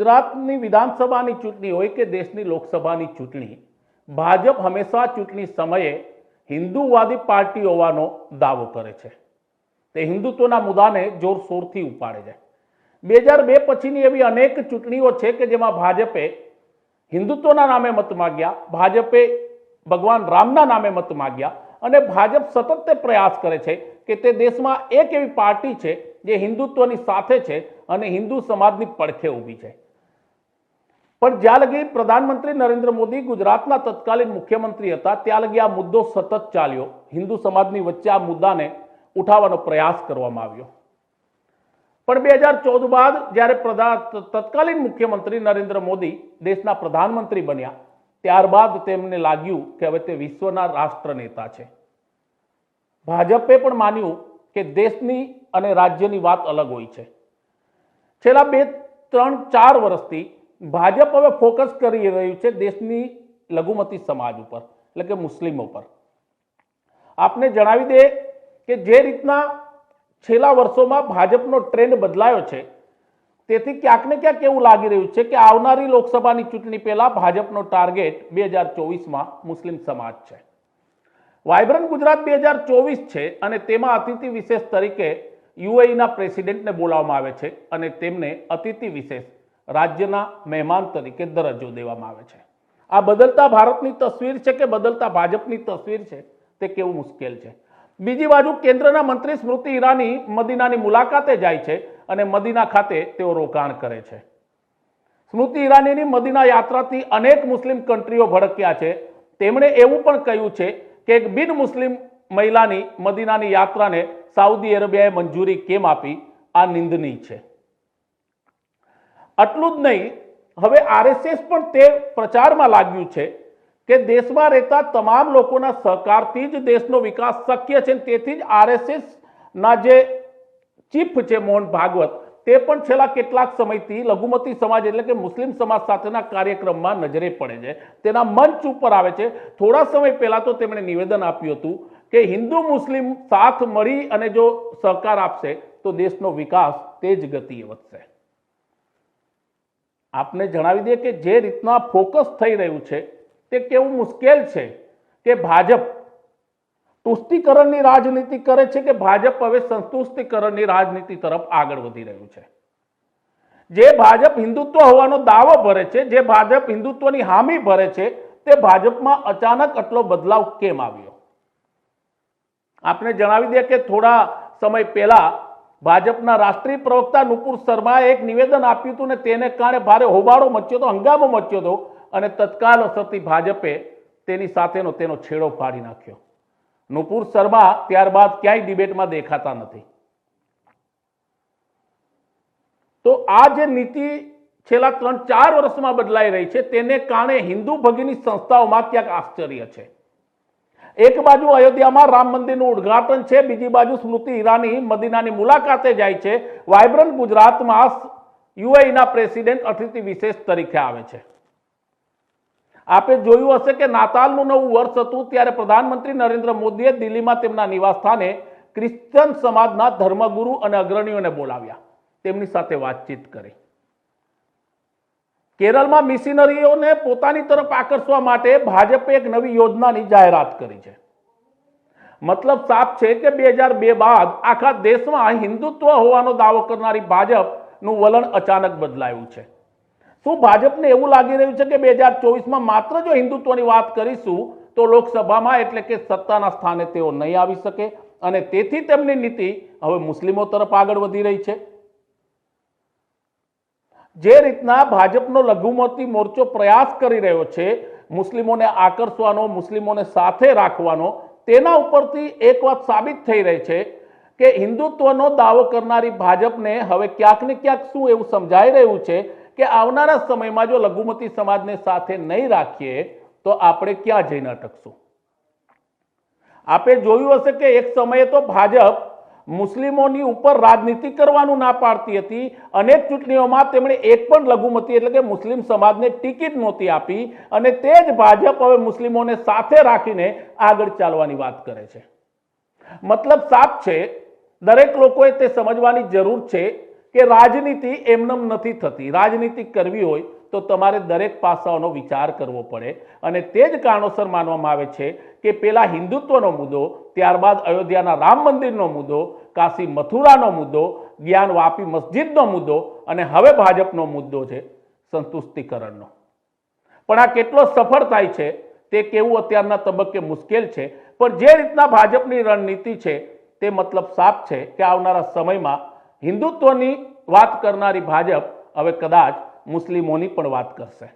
ગુજરાતની વિધાનસભાની ચૂંટણી હોય કે દેશની લોકસભાની ચૂંટણી, ભાજપ હંમેશા ચૂંટણી સમયે હિન્દુવાદી પાર્ટી હોવાનો દાવો કરે છે. તે હિન્દુત્વના મુદ્દાને જોરશોરથી ઉપાડે છે. બે હજાર બે પછીની એવી અનેક ચૂંટણીઓ છે કે જેમાં ભાજપે હિન્દુત્વના નામે મત માગ્યા, ભાજપે ભગવાન રામના નામે મત માગ્યા અને ભાજપ સતત તે પ્રયાસ કરે છે કે તે દેશમાં એક એવી પાર્ટી છે જે હિન્દુત્વની સાથે છે અને હિન્દુ સમાજની પડખે ઊભી છે. પણ જ્યાં લગી પ્રધાનમંત્રી નરેન્દ્ર મોદી ગુજરાતના તત્કાલીન મુખ્યમંત્રી હતા, ત્યાં લગી આ મુદ્દો સતત ચાલ્યો. હિન્દુ સમાજની વચ્ચે આ મુદ્દાને ઉઠાવવાનો પ્રયાસ કરવામાં આવ્યો. પણ બે હજાર ચૌદ બાદ જ્યારે પ્રધાન તત્કાલીન મુખ્યમંત્રી નરેન્દ્ર મોદી દેશના પ્રધાનમંત્રી બન્યા, ત્યારબાદ તેમને લાગ્યું કે હવે તે વિશ્વના રાષ્ટ્ર નેતા છે. ભાજપે પણ માન્યું કે દેશની અને રાજ્યની વાત અલગ હોય છે. છેલ્લા બે, ત્રણ, ચાર વર્ષથી ભાજપ હવે ફોકસ કરી રહ્યું છે દેશની લઘુમતી સમાજ ઉપર, એટલે કે મુસ્લિમો પર. આપને જણાવી દે કે જે રીતના છેલ્લા વર્ષોમાં ભાજપનો ટ્રેન્ડ બદલાયો છે, તેથી ક્યાંક ને ક્યાંક એવું લાગી રહ્યું છે કે આવનારી લોકસભાની ચૂંટણી પહેલા ભાજપનો ટાર્ગેટ બે હજાર ચોવીસમાં મુસ્લિમ સમાજ છે. વાયબ્રન્ટ ગુજરાત બે હજાર ચોવીસ છે અને તેમાં અતિથિ વિશેષ તરીકે યુએઈના પ્રેસિડેન્ટને બોલાવવામાં આવે છે અને તેમને અતિથિ વિશેષ રાજ્યના મહેમાન તરીકે દરજ્જો દેવામાં આવે છે. આ બદલતા ભારતની તસવીર છે કે બદલતા ભાજપની તસવીર છે તે કેવું મુશ્કેલ છે? બીજી બાજુ કેન્દ્રના મંત્રી સ્મૃતિ ઈરાની મદીનાની મુલાકાતે જાય છે અને મદીના ખાતે તેઓ રોકાણ કરે છે. સ્મૃતિ ઈરાનીની મદીના યાત્રાથી અનેક મુસ્લિમ કન્ટ્રીઓ ભડક્યા છે. તેમણે એવું પણ કહ્યું છે કે એક બિન મુસ્લિમ મહિલાની મદીનાની યાત્રાને સાઉદી અરેબિયાએ મંજૂરી કેમ આપી? આ નિંદનીય છે. આટલું જ નહીં, હવે આરએસએસ પણ તે પ્રચારમાં લાગ્યું છે કે દેશમાં રહેતા તમામ લોકોના સહકારથી જ દેશનો વિકાસ શક્ય છે તેથી જ આરએસએસ ના જે ચીફ છે મોહન ભાગવત, તે પણ છેલ્લા કેટલાક સમયથી લઘુમતી સમાજ એટલે કે મુસ્લિમ સમાજ સાથેના કાર્યક્રમમાં નજરે પડે છે. તેના મંચ ઉપર આવે છે. થોડા સમય પહેલા તો તેમણે નિવેદન આપ્યું હતું કે હિન્દુ મુસ્લિમ સાથ મળી અને જો સહકાર આપશે તો દેશનો વિકાસ તેજ ગતિએ વધશે. આપને જણાવી દઈએ કે જે રીતના ફોકસ થઈ રહ્યું છે, તે કેવું મુશ્કેલ છે કે ભાજપ તુષ્ટિકરણની રાજનીતિ કરે છે કે ભાજપ હવે સંતુષ્ટિકરણની રાજનીતિ તરફ આગળ વધી રહ્યું છે. જે ભાજપ હિન્દુત્વ હોવાનો દાવો ભરે છે, જે ભાજપ હિન્દુત્વની હામી ભરે છે, તે ભાજપમાં અચાનક આટલો બદલાવ કેમ આવ્યો? આપને જણાવી દે કે થોડા સમય પહેલા ભાજપના રાષ્ટ્રીય પ્રવક્તા નુપુર શર્માએ એક નિવેદન આપ્યું હતું ને તેને કારણે ભારે હોબાળો મચ્યો હતો, હંગામો મચ્યો હતો અને તત્કાલ અસરથી ભાજપે તેની સાથેનો તેનો છેડો ફાડી નાખ્યો. નુપુર શર્મા ત્યારબાદ ક્યાંય ડિબેટમાં દેખાતા નથી. તો આ જે નીતિ છેલ્લા ત્રણ ચાર વર્ષમાં બદલાઈ રહી છે, તેને કારણે હિન્દુ ભગીની સંસ્થાઓમાં ક્યાંક આશ્ચર્ય છે. એક બાજુ અયોધ્યામાં રામ મંદિરનું ઉદ્ઘાટન છે, બીજી બાજુ સ્મૃતિ ઈરાની મદીનાની મુલાકાતે જાય છે. વાયબ્રન્ટ ગુજરાતમાં યુએઈના પ્રેસિડેન્ટ અતિથિ વિશેષ તરીકે આવે છે. આપે જોયું હશે કે નાતાલનું નવું વર્ષ હતું ત્યારે પ્રધાનમંત્રી નરેન્દ્ર મોદીએ દિલ્હીમાં તેમના નિવાસસ્થાને ક્રિશ્ચન સમાજના ધર્મગુરુ અને અગ્રણીઓને બોલાવ્યા. તેમની સાથે વાતચીત કરી. કેરળમાં મિશનરીઓને પોતાની તરફ આકર્ષવા માટે ભાજપે એક નવી યોજનાની જાહેરાત કરી છે. મતલબ સાફ છે કે બે હજાર બે બાદ આખા દેશમાં હિન્દુત્વ હોવાનો દાવો કરનારી ભાજપનું વલણ અચાનક બદલાયું છે. શું ભાજપને એવું લાગી રહ્યું છે કે બે હજાર ચોવીસમાં માત્ર જો હિન્દુત્વની વાત કરીશું તો લોકસભામાં એટલે કે સત્તાના સ્થાને તેઓ નહીં આવી શકે અને તેથી તેમની નીતિ હવે મુસ્લિમો તરફ આગળ વધી રહી છે? જે રીતના ભાજપનો લઘુમતી મોરચો પ્રયાસ કરી રહ્યો છે, મુસ્લિમોને આકર્ષવાનો, મુસ્લિમોને સાથે રાખવાનો, તેના ઉપરથી એક વાત સાબિત થઈ રહી છે કે હિન્દુત્વનો દાવો કરનારી ભાજપને હવે ક્યાંક ને ક્યાંક શું એવું સમજાઈ રહ્યું છે કે આવનારા સમયમાં જો લઘુમતી સમાજને સાથે નહીં રાખીએ, તો આપણે ક્યાં જઈને અટકશું આપે જોયું હશે કે એક સમયે તો ભાજપ મુસ્લિમોની ઉપર રાજનીતિ કરવાનું ના પાડતી હતી. અનેક ચૂંટણીઓમાં તેમણે એક પણ લઘુમતી એટલે કે મુસ્લિમ સમાજને ટિકિટ નહોતી આપી અને તે જ ભાજપ હવે મુસ્લિમોને સાથે રાખીને આગળ ચાલવાની વાત કરે છે. મતલબ સાફ છે, દરેક લોકોએ તે સમજવાની જરૂર છે કે રાજનીતિ એમનેમ નથી થતી. રાજનીતિ કરવી હોય તો તમારે દરેક પાસાઓનો વિચાર કરવો પડે. અને તે જ કારણોસર માનવામાં આવે છે કે પેલા હિન્દુત્વનો મુદ્દો, ત્યારબાદ અયોધ્યાના રામ મંદિરનો મુદ્દો, કાશી મથુરાનો મુદ્દો જ્ઞાન વાપી મસ્જિદનો મુદ્દો અને હવે ભાજપનો મુદ્દો છે સંતુષ્ટિકરણનો. પણ આ કેટલો સફળ થાય છે તે કેવું અત્યારના તબક્કે મુશ્કેલ છે. પણ જે રીતના ભાજપની રણનીતિ છે તે મતલબ સાફ છે કે આવનારા સમયમાં હિન્દુત્વની વાત કરનારી ભાજપ હવે કદાચ મુસ્લિમોની પણ વાત કરશે.